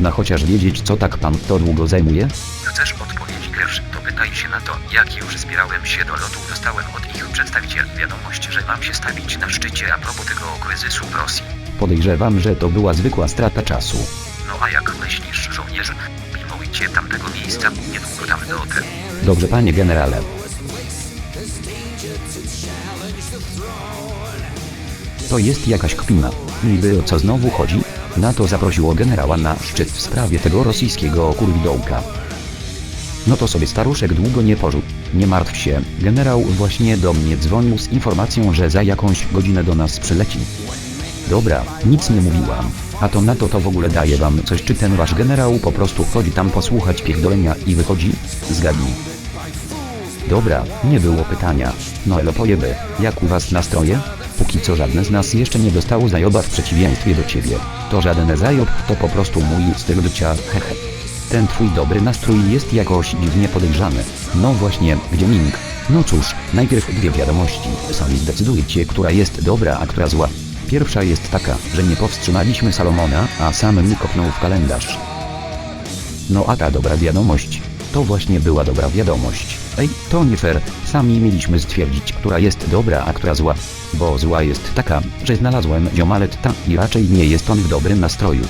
Można chociaż wiedzieć co tak pan to długo zajmuje? Chcesz odpowiedzi pierwszy, to pytaj się na to, jak już zbierałem się do lotu, dostałem od ich przedstawicieli wiadomość, że mam się stawić na szczycie a propos tego kryzysu w Rosji. Podejrzewam, że to była zwykła strata czasu. No a jak myślisz, żołnierze? Pilnujcie tamtego miejsca, niedługo tam dotrę. Dobrze panie generale. To jest jakaś kpina. Niby o co znowu chodzi? NATO zaprosiło generała na szczyt w sprawie tego rosyjskiego kurwidołka. No to sobie staruszek długo nie pożył. Nie martw się, generał właśnie do mnie dzwonił z informacją, że za jakąś godzinę do nas przyleci. Dobra, nic nie mówiłam. A to na to to w ogóle daje wam coś, czy ten wasz generał po prostu wchodzi tam posłuchać pierdolenia i wychodzi? Zgadnij. Dobra, nie było pytania. No elo pojeby, jak u was nastroje? Póki co żadne z nas jeszcze nie dostało zajoba w przeciwieństwie do ciebie. To żaden zajob, to po prostu mój styl bycia, hehe. Ten twój dobry nastrój jest jakoś dziwnie podejrzany. No właśnie, gdzie Ming? No cóż, najpierw dwie wiadomości. Sami zdecydujcie, która jest dobra, a która zła. Pierwsza jest taka, że nie powstrzymaliśmy Salomona, a sam mi kopnął w kalendarz. No a ta dobra wiadomość. To właśnie była dobra wiadomość. Ej, to nie fair. Sami mieliśmy stwierdzić, która jest dobra, a która zła. Bo zła jest taka, że znalazłem ziomaletta i raczej nie jest on w dobrym nastroju.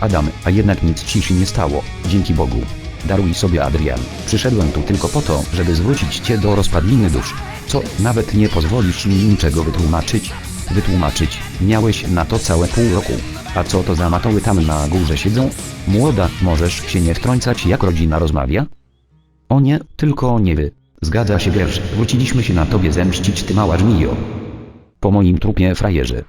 Adam, a jednak nic ci się nie stało, dzięki Bogu. Daruj sobie Adrian. Przyszedłem tu tylko po to, żeby zwrócić cię do rozpadliny dusz. Co, nawet nie pozwolisz mi niczego wytłumaczyć? Wytłumaczyć, miałeś na to całe pół roku. A co to za matoły tam na górze siedzą? Młoda, możesz się nie wtrącać jak rodzina rozmawia? O nie, tylko nie wy. Zgadza się wiesz, wróciliśmy się na tobie zemścić ty mała żmijo. Po moim trupie frajerzy.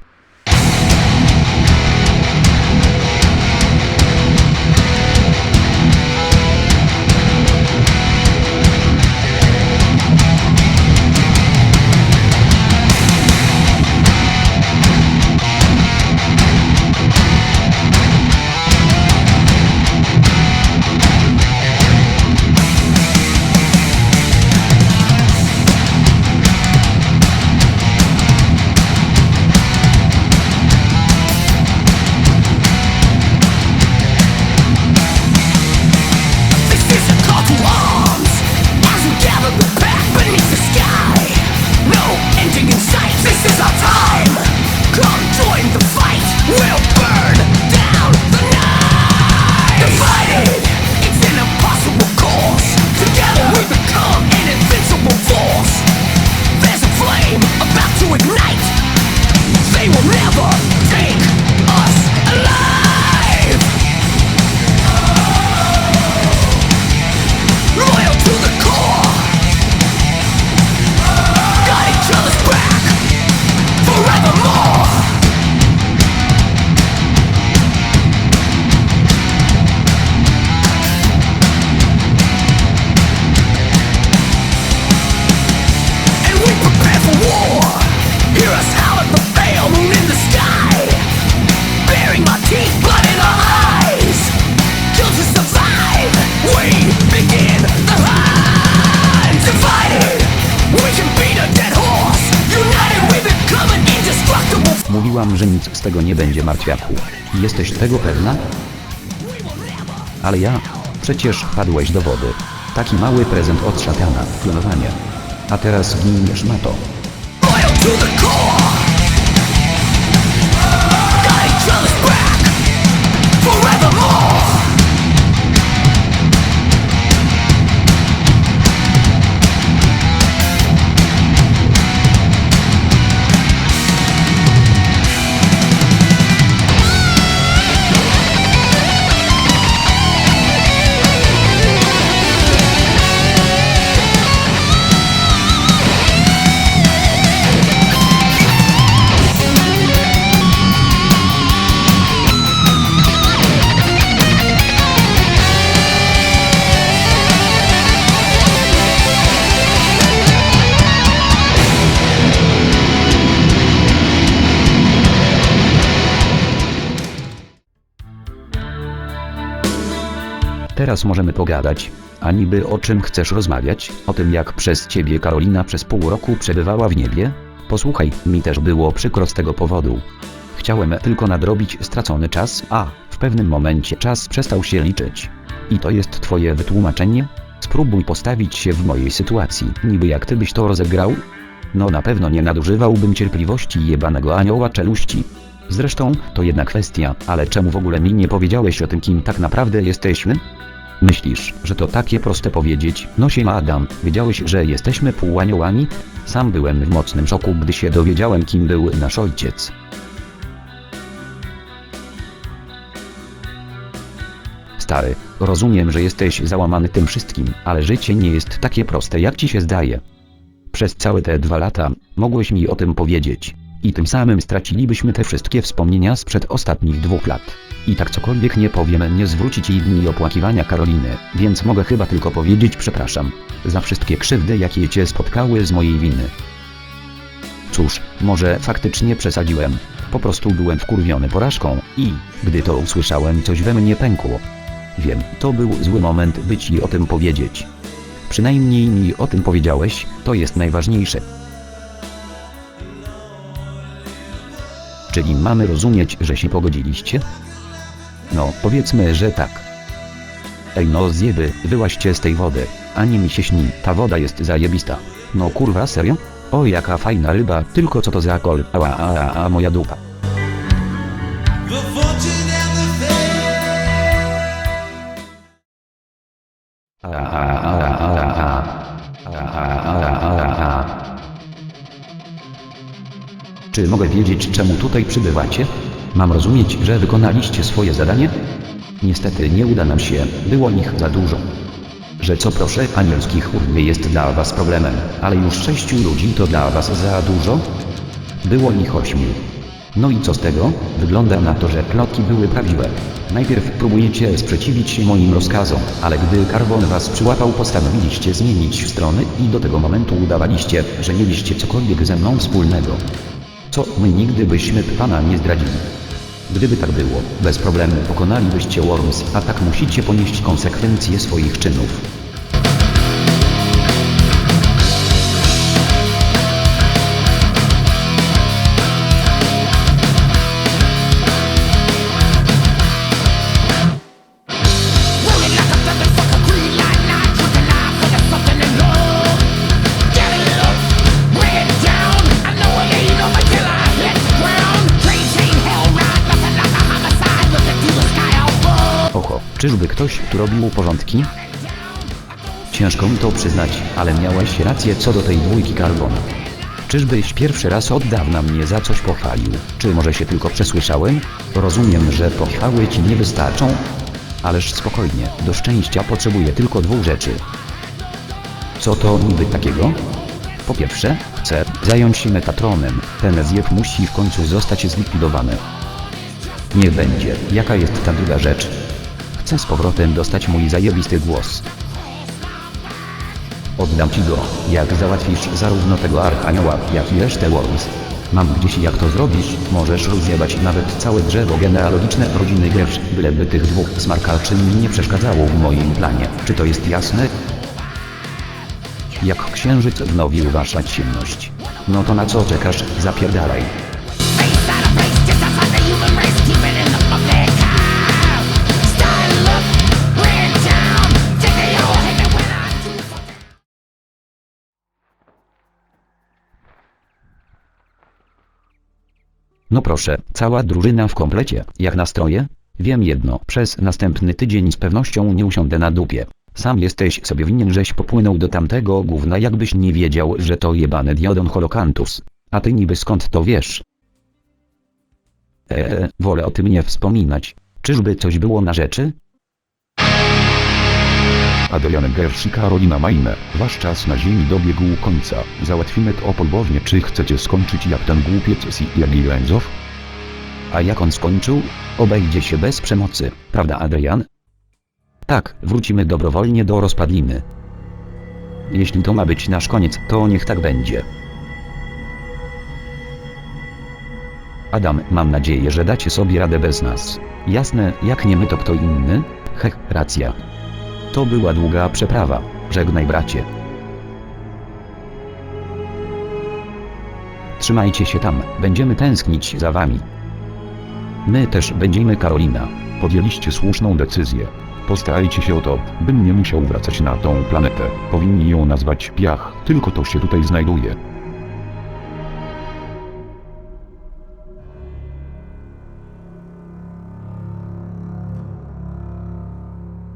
Że nic z tego nie będzie martwiaku. Jesteś tego pewna? Ale ja? Przecież padłeś do wody. Taki mały prezent od szatana, klonowanie. A teraz giniesz na to. Teraz możemy pogadać. A niby o czym chcesz rozmawiać? O tym jak przez ciebie Karolina przez pół roku przebywała w niebie? Posłuchaj, mi też było przykro z tego powodu. Chciałem tylko nadrobić stracony czas, a W pewnym momencie czas przestał się liczyć. I to jest twoje wytłumaczenie? Spróbuj postawić się w mojej sytuacji, niby jak ty byś to rozegrał? No na pewno nie nadużywałbym cierpliwości jebanego anioła czeluści. Zresztą, to jedna kwestia, ale czemu w ogóle mi nie powiedziałeś o tym kim tak naprawdę jesteśmy? Myślisz, że to takie proste powiedzieć? No się Adam, wiedziałeś, że jesteśmy półaniołami? Sam byłem w mocnym szoku, gdy się dowiedziałem kim był nasz ojciec. Stary, rozumiem, że jesteś załamany tym wszystkim, ale życie nie jest takie proste jak ci się zdaje. Przez całe te dwa lata, mogłeś mi o tym powiedzieć. I tym samym stracilibyśmy te wszystkie wspomnienia sprzed ostatnich dwóch lat. I tak cokolwiek nie powiem nie zwrócić jej dni opłakiwania Karoliny, więc mogę chyba tylko powiedzieć przepraszam. Za wszystkie krzywdy jakie cię spotkały z mojej winy. Cóż, może faktycznie przesadziłem. Po prostu byłem wkurwiony porażką i, gdy to usłyszałem coś we mnie pękło. Wiem, to był zły moment by ci o tym powiedzieć. Przynajmniej mi o tym powiedziałeś, to jest najważniejsze. Czyli mamy rozumieć, że się pogodziliście? No, powiedzmy, że tak. Ej no zjeby, wyłaźcie z tej wody. Ani mi się śni, ta woda jest zajebista. No kurwa, serio? O jaka fajna ryba, tylko co to za kol, ała, a, a, a moja dupa. Czy mogę wiedzieć, czemu tutaj przybywacie? Mam rozumieć, że wykonaliście swoje zadanie? Niestety nie uda nam się, było ich za dużo. Że co proszę, anielskich urwy jest dla was problemem, ale już sześciu ludzi to dla was za dużo? Było ich ośmiu. No i co z tego? Wygląda na to, że plotki były prawdziwe. Najpierw próbujecie sprzeciwić się moim rozkazom, ale gdy Karbon was przyłapał postanowiliście zmienić strony i do tego momentu udawaliście, że mieliście cokolwiek ze mną wspólnego. Co my nigdy byśmy pana nie zdradzili. Gdyby tak było, bez problemu pokonalibyście Worms, a tak musicie ponieść konsekwencje swoich czynów. Czyżby ktoś tu robił porządki? Ciężko mi to przyznać, ale miałeś rację co do tej dwójki Karbona. Czyżbyś pierwszy raz od dawna mnie za coś pochwalił? Czy może się tylko przesłyszałem? Rozumiem, że pochwały ci nie wystarczą? Ależ spokojnie, do szczęścia potrzebuję tylko dwóch rzeczy. Co to niby takiego? Po pierwsze, chcę zająć się Metatronem. Ten zjew musi w końcu zostać zlikwidowany. Niech będzie. Jaka jest ta druga rzecz? Chcę z powrotem dostać mój zajebisty głos. Oddam ci go, jak załatwisz zarówno tego Archanioła, jak i resztę Worms. Mam gdzieś jak to zrobisz, możesz rozjebać nawet całe drzewo genealogiczne rodziny Gersz, byleby tych dwóch smarkaczy mi nie przeszkadzało w moim planie. Czy to jest jasne? Jak księżyc wnowił wasza ciemność. No to na co czekasz, zapierdalaj. No proszę, cała drużyna w komplecie, jak nastroje? Wiem jedno, przez następny tydzień z pewnością nie usiądę na dupie. Sam jesteś sobie winien, żeś popłynął do tamtego gówna jakbyś nie wiedział, że to jebany diodon holokantus. A ty niby skąd to wiesz? Eee, wolę o tym nie wspominać. Czyżby coś było na rzeczy? Adrian Gersh i Karolina Majne, wasz czas na ziemi dobiegł końca. Załatwimy to polubownie, czy chcecie skończyć jak ten głupiec z Jagiellonzow? A jak on skończył? Obejdzie się bez przemocy, prawda Adrian? Tak, wrócimy dobrowolnie do rozpadliny. Jeśli to ma być nasz koniec, to niech tak będzie. Adam, mam nadzieję, że dacie sobie radę bez nas. Jasne, jak nie my to kto inny? Hech, racja. To była długa przeprawa. Żegnaj bracie. Trzymajcie się tam, będziemy tęsknić za wami. My też będziemy Karolina. podjęliście słuszną decyzję. Postarajcie się o to, bym nie musiał wracać na tą planetę. Powinni ją nazwać Piach, tylko to się tutaj znajduje.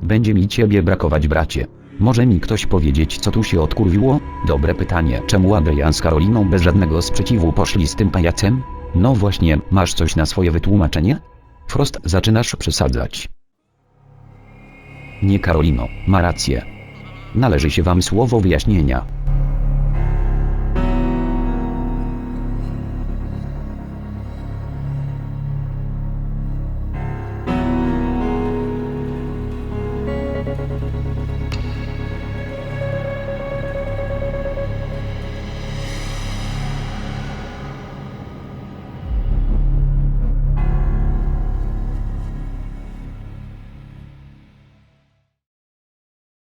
Będzie mi ciebie brakować bracie. Może mi ktoś powiedzieć co tu się odkurwiło? Dobre pytanie. Czemu Adrian z Karoliną bez żadnego sprzeciwu poszli z tym pajacem? No właśnie, masz coś na swoje wytłumaczenie? Frost zaczynasz przesadzać. Nie Karolino, ma rację. Należy się wam słowo wyjaśnienia.